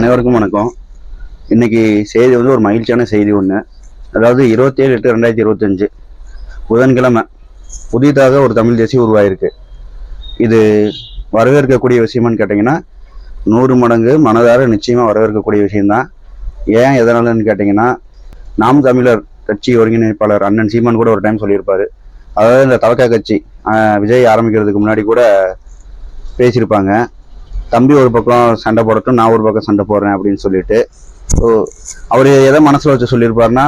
அனைவருக்கும் வணக்கம். இன்னைக்கு செய்தி வந்து ஒரு மகிழ்ச்சியான செய்தி ஒன்று அதாவது இருபத்தேழு எட்டு ரெண்டாயிரத்தி இருபத்தஞ்சு புதன்கிழமை புதிதாக ஒரு தமிழ் தேசியம் உருவாயிருக்கு. இது வரவேற்கக்கூடிய விஷயமான்னு கேட்டிங்கன்னா நூறு மடங்கு மனதார நிச்சயமாக வரவேற்கக்கூடிய விஷயம்தான். ஏன் எதனாலன்னு கேட்டிங்கன்னா நாம் தமிழர் கட்சி ஒருங்கிணைப்பாளர் அண்ணன் சீமான் கூட ஒரு டைம் சொல்லியிருப்பாரு. அதாவது இந்த தலக்கா கட்சி விஜய் ஆரம்பிக்கிறதுக்கு முன்னாடி கூட பேசியிருப்பாங்க. தம்பி ஒரு பக்கம் சண்டை போடட்டும் நான் ஒரு பக்கம் சண்டை போடுறேன் அப்படின்னு சொல்லிட்டு ஸோ அவர் எதை மனசில் வச்சு சொல்லியிருப்பாருன்னா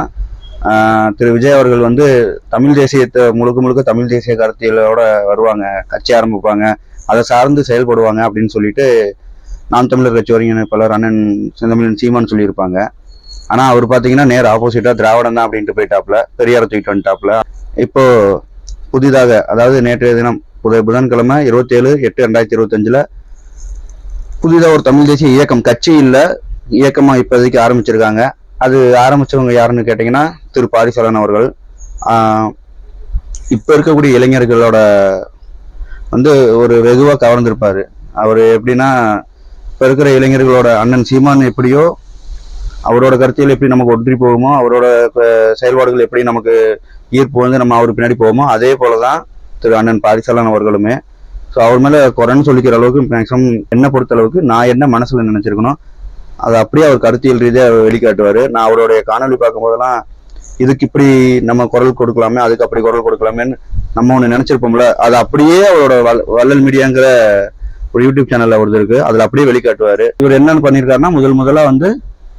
திரு விஜய் அவர்கள் வந்து தமிழ் தேசியத்தை முழுக்க முழுக்க தமிழ் தேசிய கருத்தியலோட வருவாங்க கட்சி ஆரம்பிப்பாங்க அதை சார்ந்து செயல்படுவாங்க அப்படின்னு சொல்லிட்டு நாம் தமிழர் கட்சி ஒருங்கிணைப்பாளர் அண்ணன் செந்தமிழன் சீமான் சொல்லியிருப்பாங்க. ஆனால் அவர் பார்த்தீங்கன்னா நேர் ஆப்போசிட்டாக திராவிடம் தான் அப்படின்ட்டு போயிட்டாப்ல பெரியார் தூக்கிட்டு வந்துட்டாப்ல இப்போ புதிதாக அதாவது நேற்றைய தினம் புத புதன்கிழமை இருபத்தேழு எட்டு ரெண்டாயிரத்தி இருபத்தஞ்சில் புதிதாக ஒரு தமிழ் தேசிய இயக்கம் கட்சி இல்லை இயக்கமாக இப்போதைக்கு ஆரம்பிச்சிருக்காங்க. அது ஆரம்பித்தவங்க யாருன்னு கேட்டிங்கன்னா திரு பாரிசலன் அவர்கள். இப்போ இருக்கக்கூடிய இளைஞர்களோட வந்து ஒரு வெகுவாக கவர்ந்திருப்பார். அவர் எப்படின்னா இப்போ இருக்கிற இளைஞர்களோட அண்ணன் சீமான் எப்படியோ அவரோட கருத்தியல் எப்படி நமக்கு ஒன்றி போகுமோ அவரோட செயல்பாடுகள் எப்படி நமக்கு ஈர்ப்பு வந்து நம்ம அவர் பின்னாடி போவோமோ அதே போல தான் திரு அண்ணன் பாரிசலன் அவர்களுமே ஸோ அவர் மேலே குறைன்னு சொல்லிக்கிற அளவுக்கு மேக்ஸிமம் என்ன பொறுத்த அளவுக்கு நான் என்ன மனசில் நினச்சிருக்கணும் அதை அப்படியே அவர் கருத்தியல் ரீதியாக வெளிக்காட்டுவார். நான் அவருடைய காணொளி பார்க்கும்போதெல்லாம் இதுக்கு இப்படி நம்ம குரல் கொடுக்கலாமே அதுக்கு அப்படி குரல் கொடுக்கலாமேன்னு நம்ம ஒன்று நினச்சிருப்போம்ல அது அப்படியே அவரோட வல் வள்ளல் மீடியாங்கிற ஒரு யூடியூப் சேனலில் ஒரு இருக்கு. அதில் அப்படியே வெளிக்காட்டுவார். இவர் என்னென்னு பண்ணியிருக்காருன்னா முதல் முதலாக வந்து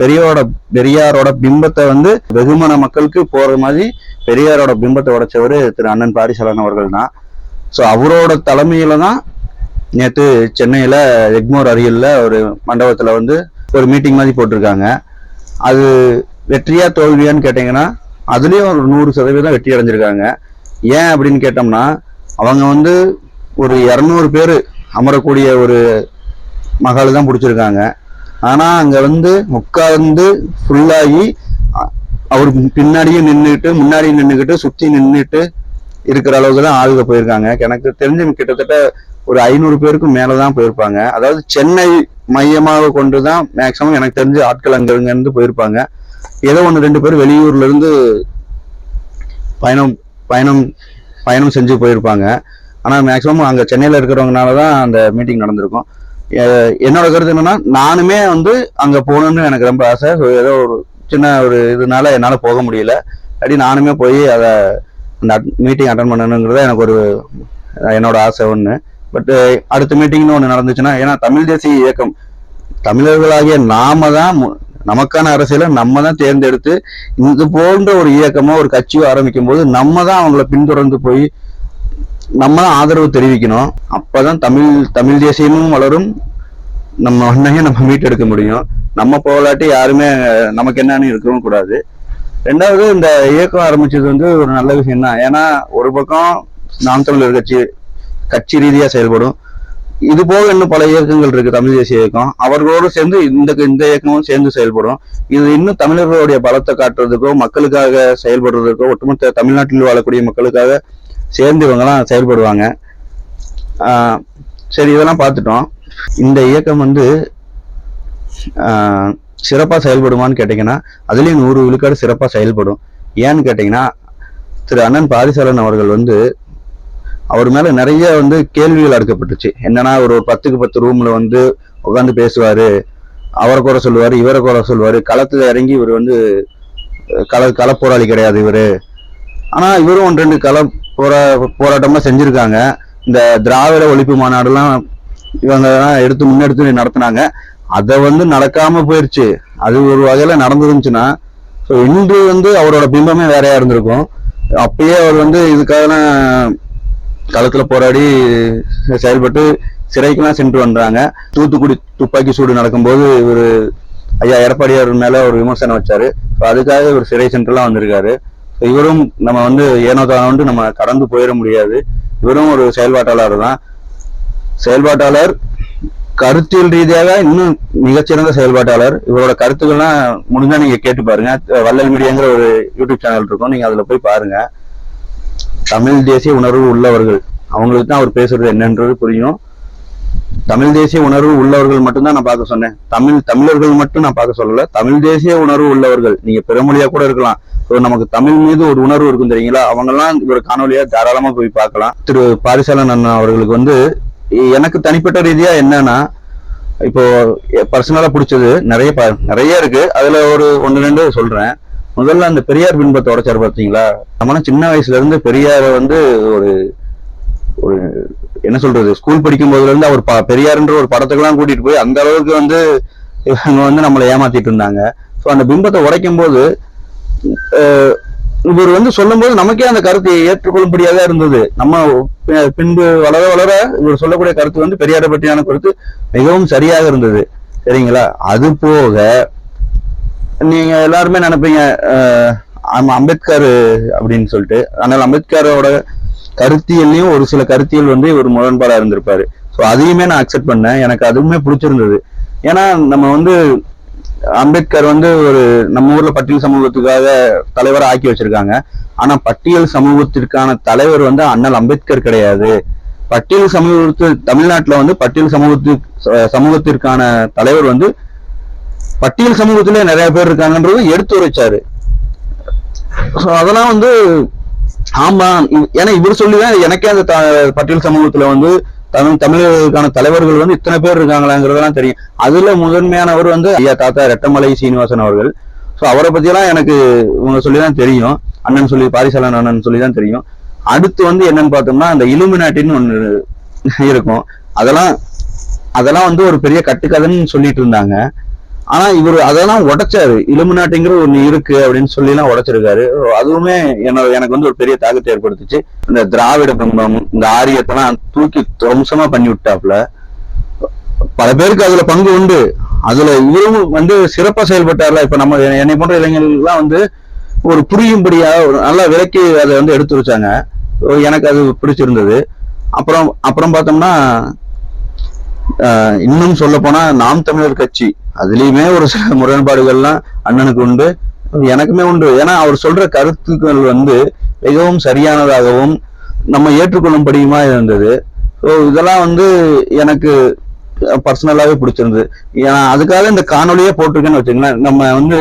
பெரியாரோட பெரியாரோட பிம்பத்தை வந்து வெகுமன மக்களுக்கு போகிற மாதிரி பெரியாரோட பிம்பத்தை உடைச்சவர் திரு அண்ணன் பாரிசலன் அவர்கள் தான் ஸோ அவரோட தலைமையில தான் நேற்று சென்னையில் எக்மோர் அருகில் ஒரு மண்டபத்தில் வந்து ஒரு மீட்டிங் மாதிரி போட்டிருக்காங்க. அது வெற்றியா தோல்வியான்னு கேட்டிங்கன்னா அதுலேயும் ஒரு நூறு சதவீதம் வெற்றி அடைஞ்சிருக்காங்க. ஏன் அப்படின்னு கேட்டோம்னா அவங்க வந்து ஒரு இரநூறு பேர் அமரக்கூடிய ஒரு மகள் தான் பிடிச்சிருக்காங்க. ஆனால் அங்கே வந்து உட்கார்ந்து ஃபுல்லாகி அவர் பின்னாடியும் நின்றுட்டு முன்னாடியும் நின்றுக்கிட்டு சுற்றி நின்றுட்டு இருக்கிற அளவுக்கு தான் ஆளுக போயிருக்காங்க. எனக்கு தெரிஞ்சு கிட்டத்தட்ட ஒரு ஐநூறு பேருக்கும் மேலே தான் போயிருப்பாங்க. அதாவது சென்னை மையமாக கொண்டு தான் மேக்ஸிமம் எனக்கு தெரிஞ்சு ஆட்கள் அங்கங்கிருந்து போயிருப்பாங்க. ஏதோ ஒன்று ரெண்டு பேர் வெளியூர்ல இருந்து பயணம் பயணம் பயணம் செஞ்சு போயிருப்பாங்க. ஆனால் மேக்ஸிமம் அங்கே சென்னையில் இருக்கிறவங்கனால தான் அந்த மீட்டிங் நடந்திருக்கும். என்னோட கருத்து என்னன்னா நானுமே வந்து அங்கே போகணும்னு எனக்கு ரொம்ப ஆசை. ஸோ ஏதோ ஒரு சின்ன ஒரு இதனால என்னால் போக முடியல. அப்படி நானுமே போய் அதை அந்த மீட்டிங் அட்டன் பண்ணணுங்கிறத எனக்கு ஒரு என்னோட ஆசை ஒன்று பட் eh, அடுத்த மீட்டிங்னு ஒன்று நடந்துச்சுன்னா ஏன்னா தமிழ் தேசிய இயக்கம் தமிழர்களாகிய நாம தான் நமக்கான அரசியலை நம்ம தான் தேர்ந்தெடுத்து இது போன்ற ஒரு இயக்கமோ ஒரு கட்சியோ ஆரம்பிக்கும் போது நம்ம தான் அவங்கள பின்தொடர்ந்து போய் நம்ம தான் ஆதரவு தெரிவிக்கணும். அப்பதான் தமிழ் தமிழ் தேசியமும் வளரும். நம்ம ஒன்றையும் நம்ம மீட்டெடுக்க முடியும். நம்ம போகலாட்டி யாருமே நமக்கு என்னன்னு இருக்கவும் கூடாது. ரெண்டாவது இந்த இயக்கம் ஆரம்பிச்சது வந்து ஒரு நல்ல விஷயம் தான் ஏன்னா ஒரு பக்கம் நாம் தமிழர் கட்சி கட்சி ரீதியா செயல்படும். இது போக இன்னும் பல இயக்கங்கள் இருக்கு தமிழ் தேசிய இயக்கம். அவர்களோடு சேர்ந்து இந்த இந்த இயக்கமும் சேர்ந்து செயல்படும். இது இன்னும் தமிழர்களுடைய பலத்தை காட்டுறதுக்கோ மக்களுக்காக செயல்படுறதுக்கோ ஒட்டுமொத்த தமிழ்நாட்டில் வாழக்கூடிய மக்களுக்காக சேர்ந்து இவங்கெல்லாம் செயல்படுவாங்க. சரி இதெல்லாம் பார்த்துட்டோம். இந்த இயக்கம் வந்து சிறப்பாக செயல்படுமான்னு கேட்டிங்கன்னா அதுலேயும் நூறு விழுக்காடு சிறப்பாக செயல்படும். ஏன்னு கேட்டிங்கன்னா திரு அண்ணன் பாரிசாலன் அவர்கள் வந்து அவர் மேலே நிறைய வந்து கேள்விகள் அடுக்கப்பட்டுச்சு என்னன்னா ஒரு ஒரு பத்துக்கு பத்து ரூமில் வந்து உட்காந்து பேசுவார். அவரை குறை சொல்லுவார் இவரை குறை சொல்லுவார். களத்தில் இறங்கி இவர் வந்து அஹ், கள களப்போராளி கிடையாது இவர். ஆனால் இவரும் ஒன்று ரெண்டு கள போரா போராட்டமாக செஞ்சுருக்காங்க. இந்த திராவிட ஒழிப்பு மாநாடுலாம் இவங்க எடுத்து முன்னெடுத்து நடத்துனாங்க. அதை வந்து நடக்காம போயிடுச்சு அது ஒரு வகையில நடந்துருந்துச்சுன்னா ஸோ இன்று வந்து அவரோட பிம்பமே வேறையா இருந்திருக்கும். அப்பயே அவர் வந்து இதுக்காக களத்துல போராடி செயல்பட்டு சிறைக்கெல்லாம் சென்று வந்தாங்க. தூத்துக்குடி துப்பாக்கி சூடு நடக்கும்போது இவர் ஐயா எடப்பாடியார் மேல ஒரு விமர்சனம் வச்சாரு. அதுக்காக இவர் சிறை சென்றுலாம் வந்திருக்காரு. இவரும் நம்ம வந்து ஏனோ தானோண்டு நம்ம கடந்து போயிட முடியாது. இவரும் ஒரு செயல்பாட்டாளர் தான். செயல்பாட்டாளர் கருத்தியல் ரீதியாக இன்னும் மிகச்சிறந்த செயல்பாட்டாளர். இவரோட கருத்துக்கள்லாம் முடிஞ்சா நீங்க கேட்டு பாருங்க. வள்ளல் மீடியாங்கிற ஒரு யூடியூப் சேனல் இருக்கும். நீங்க அதுல போய் பாருங்க. தமிழ் தேசிய உணர்வு உள்ளவர்கள். அவங்களுக்கு தான் அவர் பேசுறது என்னன்றது புரியும். தமிழ் தேசிய உணர்வு உள்ளவர்கள் மட்டும்தான் நான் பார்க்க சொன்னேன். தமிழ் தமிழர்கள் மட்டும் நான் பார்க்க சொல்லல. தமிழ் தேசிய உணர்வு உள்ளவர்கள். நீங்க பிறமொழியா கூட இருக்கலாம். நமக்கு தமிழ் மீது ஒரு உணர்வு இருக்கும் தெரியுங்களா? அவங்கெல்லாம் ஒரு காணொலியா தாராளமா போய் பார்க்கலாம். திரு பாரிசாலன் அண்ணா அவர்களுக்கு வந்து எனக்கு தனிப்பட்ட ரீதியா என்னன்னா இப்போ பர்சனலா பிடிச்சது நிறைய ப- நிறைய இருக்கு. அதுல ஒரு ஒன்று ரெண்டு சொல்றேன். முதல்ல அந்த பெரியார் பின்பத்தை உடைச்சார் பார்த்தீங்களா? நம்மளாம் சின்ன வயசுல இருந்து பெரியாரை வந்து ஒரு ஒரு என்ன சொல்றது ஸ்கூல் படிக்கும் போதுல இருந்து அவர் ப- பெரியார்ன்ற ஒரு படத்துக்கெல்லாம் கூட்டிட்டு போய் அந்த அளவுக்கு வந்து இவங்க வந்து நம்மளை ஏமாத்திட்டு இருந்தாங்க. ஸோ அந்த பிம்பத்தை உடைக்கும் போது இவர் வந்து சொல்லும்போது நமக்கே அந்த கருத்தை ஏற்றுக்கொள்ளும்படியாக இருந்தது. நம்ம பின்பு வளர வளர இவர் சொல்லக்கூடிய கருத்து வந்து பெரியாரை பற்றியான கருத்து மிகவும் சரியாக இருந்தது. சரிங்களா? அது போக நீங்க எல்லாருமே நினைப்பீங்க அஹ், ஆமா அம்பேத்கர் அப்படின்னு சொல்லிட்டு. ஆனால் அம்பேத்கரோட கருத்தியல்லையும் ஒரு சில கருத்தியல் வந்து இவர் முரண்பாடா இருந்திருப்பாரு. ஸோ அதையுமே நான் அக்செப்ட் பண்ணேன். எனக்கு அதுவுமே பிடிச்சிருந்தது. ஏன்னா நம்ம வந்து அம்பேத்கர் வந்து ஒரு நம்ம ஊர்ல பட்டியல் சமூகத்துக்காக தலைவரா ஆக்கி வச்சிருக்காங்க. ஆனா பட்டியல் சமூகத்திற்கான தலைவர் வந்து அண்ணல் அம்பேத்கர் கிடையாது. பட்டியல் சமூகத்து தமிழ்நாட்டுல வந்து பட்டியல் சமூகத்து சமூகத்திற்கான தலைவர் வந்து பட்டியல் சமூகத்துல நிறைய பேர் இருக்காங்கன்றது எடுத்து உரைச்சாரு. ஸோ அதெல்லாம் வந்து ஆமா ஏன்னா இவர் சொல்லிதான் எனக்கே அந்த பட்டியல் சமூகத்துல வந்து தமிழ் தமிழர்களுக்கான தலைவர்கள் வந்து இத்தனை பேர் இருக்காங்களாங்கிறதெல்லாம் தெரியும். அதுல முதன்மையானவர் வந்து ஐயா தாத்தா ரெட்டமலை சீனிவாசன் அவர்கள். ஸோ அவரை பற்றியெல்லாம் எனக்கு இவங்க சொல்லி தான் தெரியும். அண்ணன் சொல்லி பாரிசாலன் அண்ணன் சொல்லி தான் தெரியும். அடுத்து வந்து என்னன்னு பார்த்தோம்னா அந்த இலுமினாட்டின்னு ஒன்று இருக்கும். அதெல்லாம் அதெல்லாம் வந்து ஒரு பெரிய கட்டுக்கதைன்னு சொல்லிட்டு இருந்தாங்க. ஆனா இவர் அதெல்லாம் உடைச்சாரு. இலுமினாட்டிங்கிற ஒண்ணு இருக்கு அப்படின்னு சொல்லி எல்லாம் உடைச்சிருக்காரு. அதுவுமே என்ன எனக்கு வந்து ஒரு பெரிய தாக்கத்தை ஏற்படுத்துச்சு. இந்த திராவிட பிம்பம் இந்த ஆரியத்தெல்லாம் தூக்கி துவம்சமா பண்ணி விட்டாப்ல பல பேருக்கு அதுல பங்கு உண்டு. அதுல இவரும் வந்து சிறப்பா செயல்பட்டார்ல. இப்ப நம்ம என்னை போன்ற இளைஞர்கள்லாம் வந்து ஒரு புரியும்படியா ஒரு நல்லா விலக்கி அதை வந்து எடுத்து வச்சாங்க. எனக்கு அது பிடிச்சிருந்தது. அப்புறம் அப்புறம் பார்த்தோம்னா இன்னும் சொல்ல போனா நாம் தமிழர் கட்சி. அதுலயுமே ஒரு சில முரண்பாடுகள்லாம் அண்ணனுக்கு உண்டு எனக்குமே உண்டு. ஏன்னா அவர் சொல்ற கருத்துக்கள் வந்து மிகவும் சரியானதாகவும் நம்ம ஏற்றுக்கொள்ளும்படியுமா இருந்தது. ஸோ இதெல்லாம் வந்து எனக்கு பர்சனலாவே பிடிச்சிருந்தது. ஏன்னா அதுக்காக இந்த காணொலியே போட்டிருக்கேன்னு வச்சுங்களேன் நம்ம வந்து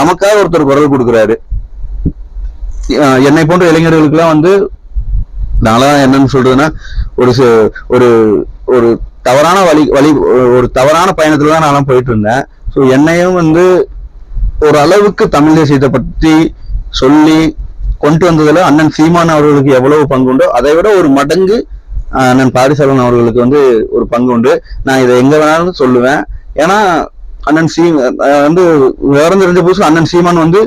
நமக்காக ஒருத்தர் குரல் கொடுக்குறாரு. என்னை போன்ற இளைஞர்களுக்கெல்லாம் வந்து நான்லாம் என்னன்னு சொல்றதுன்னா ஒரு ஒரு ஒரு தவறான வழி வழி ஒரு தவறான பயணத்துல தான் நான்லாம் போயிட்டு இருந்தேன் ஸோ என்னையும் வந்து ஒரு அளவுக்கு தமிழ் தேசியத்தை பற்றி சொல்லி கொண்டு வந்ததுல அண்ணன் சீமான் அவர்களுக்கு எவ்வளவு பங்குண்டோ அதை விட ஒரு மடங்கு அண்ணன் பாரிசாலன் அவர்களுக்கு வந்து ஒரு பங்கு உண்டு. நான் இதை எங்க வேணாலும் சொல்லுவேன். ஏன்னா அண்ணன் சீ வந்து விவரம் தெரிஞ்ச புதுசு அண்ணன் சீமான் வந்து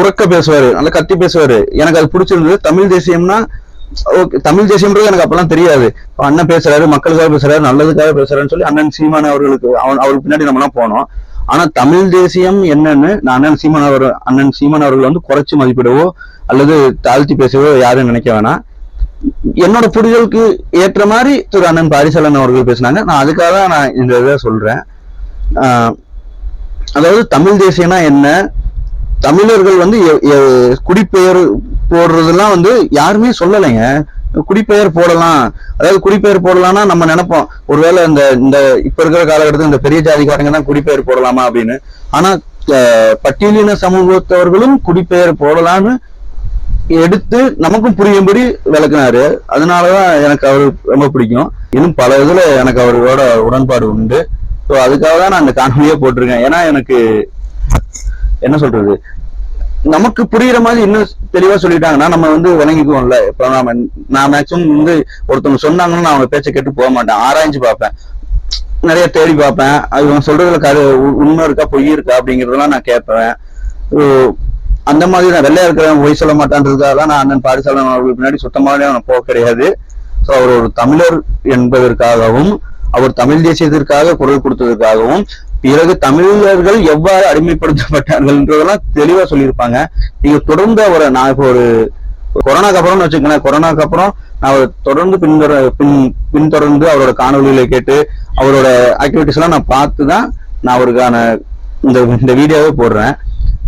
உறக்க பேசுவாரு. நல்லா கத்தி பேசுவாரு. எனக்கு அது பிடிச்சிருந்தது. தமிழ் தேசியம்னா ஓகே தமிழ் தேசியம்ன்றது எனக்கு அப்பெல்லாம் தெரியாது. அண்ணன் பேசுறாரு மக்களுக்காக பேசுறாரு நல்லதுக்காக பேசுறாருன்னு சொல்லி அண்ணன் சீமான் அவர்களுக்கு அவன் அவருக்கு பின்னாடி நம்மலாம் போனோம். ஆனா தமிழ் தேசியம் என்னன்னு நான் அண்ணன் சீமான் அவர் அண்ணன் சீமான் அவர்கள் வந்து குறைச்சு மதிப்பிடவோ அல்லது தாழ்த்தி பேசவோ யாரும் நினைக்க வேணாம். என்னோட புரிதலுக்கு ஏற்ற மாதிரி திரு அண்ணன் பாரிசலன் அவர்கள் பேசினாங்க. நான் அதுக்காக தான் நான் இந்த இதை சொல்றேன். அதாவது தமிழ் தேசியம்னா என்ன? தமிழர்கள் வந்து எ- குடிப்பெயர் போடுறதெல்லாம் வந்து யாருமே சொல்லலைங்க. குடிப்பெயர் போடலாம். அதாவது குடிப்பெயர் போடலாம்னா நம்ம நினைப்போம் ஒருவேளை இந்த இந்த இப்ப இருக்கிற காலகட்டத்தில் இந்த பெரிய ஜாதிக்காரங்க தான் குடிப்பெயர் போடலாமா அப்படின்னு. ஆனா பட்டியலின சமூகத்தவர்களும் குடிப்பெயர் போடலாம்னு எடுத்து நமக்கும் புரியும்படி விளக்குனாரு. அதனாலதான் எனக்கு அவர் ரொம்ப பிடிக்கும். இன்னும் பல இதுல எனக்கு அவரோட உடன்பாடு உண்டு. ஸோ அதுக்காக தான் நான் அந்த காணொலியே போட்டிருக்கேன். ஏன்னா எனக்கு என்ன சொல்றது? நமக்கு புரியுற மாதிரி இன்னும் தெளிவா சொல்லிட்டாங்கன்னா நம்ம வந்து விளங்கிக்குவோம்ல இப்ப நாம நான் மேக்ஸிமம் வந்து ஒருத்தவங்க சொன்னாங்கன்னா நான் அவங்க பேச்சை கேட்டு போக மாட்டேன். ஆராய்ஞ்சு பார்ப்பேன். நிறைய தேடி பார்ப்பேன். அது சொல்றதுல கரு உண்மை இருக்கா பொய் இருக்கா அப்படிங்கறதெல்லாம் நான் கேட்பேன். அந்த மாதிரி நான் வெள்ளையா இருக்கிறவன் பொய் சொல்ல மாட்டான்றதுக்காக தான் நான் அண்ணன் பாரிசாலன் அவர்கள் பின்னாடி சுத்தமாக நான் போக கிடையாது. ஸோ அவர் ஒரு தமிழர் என்பதற்காகவும் அவர் தமிழ் தேசியத்திற்காக குரல் கொடுத்ததற்காகவும் பிறகு தமிழர்கள் எவ்வாறு அடிமைப்படுத்தப்பட்டார்கள்ன்றதெல்லாம் தெளிவா சொல்லியிருப்பாங்க. நீங்க தொடர்ந்து அவரை நான் இப்போ ஒரு கொரோனாக்கு அப்புறம்னு வச்சுக்கோங்களேன் கொரோனாக்கு அப்புறம் நான் அவர் தொடர்ந்து பின்தொட பின் பின்தொடர்ந்து அவரோட காணொலிகளை கேட்டு அவரோட ஆக்டிவிட்டிஸ் எல்லாம் நான் பார்த்து தான் நான் அவருக்கான இந்த இந்த வீடியோவே போடுறேன்.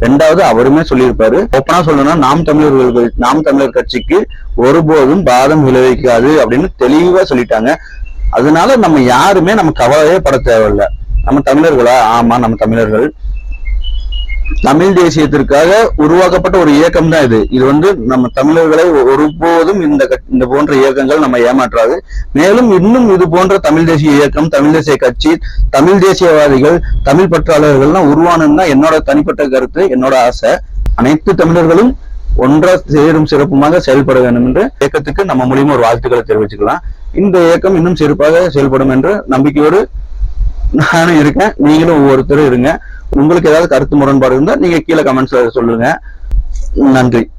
ரெண்டாவது அவருமே சொல்லியிருப்பாரு. ஓப்பனா சொல்லணும்னா நாம் தமிழர்கள் நாம் தமிழர் கட்சிக்கு ஒருபோதும் பாதம் விளைவிக்காது அப்படின்னு தெளிவா சொல்லிட்டாங்க. அதனால நம்ம யாருமே நம்ம கவலையே பட தேவையில்லை. நம்ம தமிழர்களா? ஆமா நம்ம தமிழர்கள். தமிழ் தேசியத்திற்காக உருவாக்கப்பட்ட ஒரு இயக்கம் தான் இது. இது வந்து நம்ம தமிழர்களை ஒருபோதும் இந்த இந்த போன்ற இயக்கங்கள் நம்ம ஏமாற்றாது. மேலும் இன்னும் இது போன்ற தமிழ் தேசிய இயக்கம் தமிழ் தேசிய கட்சி தமிழ் தேசியவாதிகள் தமிழ் பற்றாளர்கள்லாம் உருவானுன்னு என்னோட தனிப்பட்ட கருத்து என்னோட ஆசை. அனைத்து தமிழர்களும் ஒன்றா சேரும் சிறப்புமாக செயல்பட வேண்டும் என்று இயக்கத்துக்கு நம்ம மூலியமா ஒரு வாழ்த்துக்களை தெரிவிச்சுக்கலாம். இந்த இயக்கம் இன்னும் சிறப்பாக செயல்படும் என்று நம்பிக்கையோடு நானும் இருக்கேன். நீங்களும் ஒவ்வொருத்தரும் இருங்க. உங்களுக்கு ஏதாவது கருத்து முரண்பாடு இருந்தால் நீங்க கீழே கமெண்ட்ஸ்ல சொல்லுங்க. நன்றி.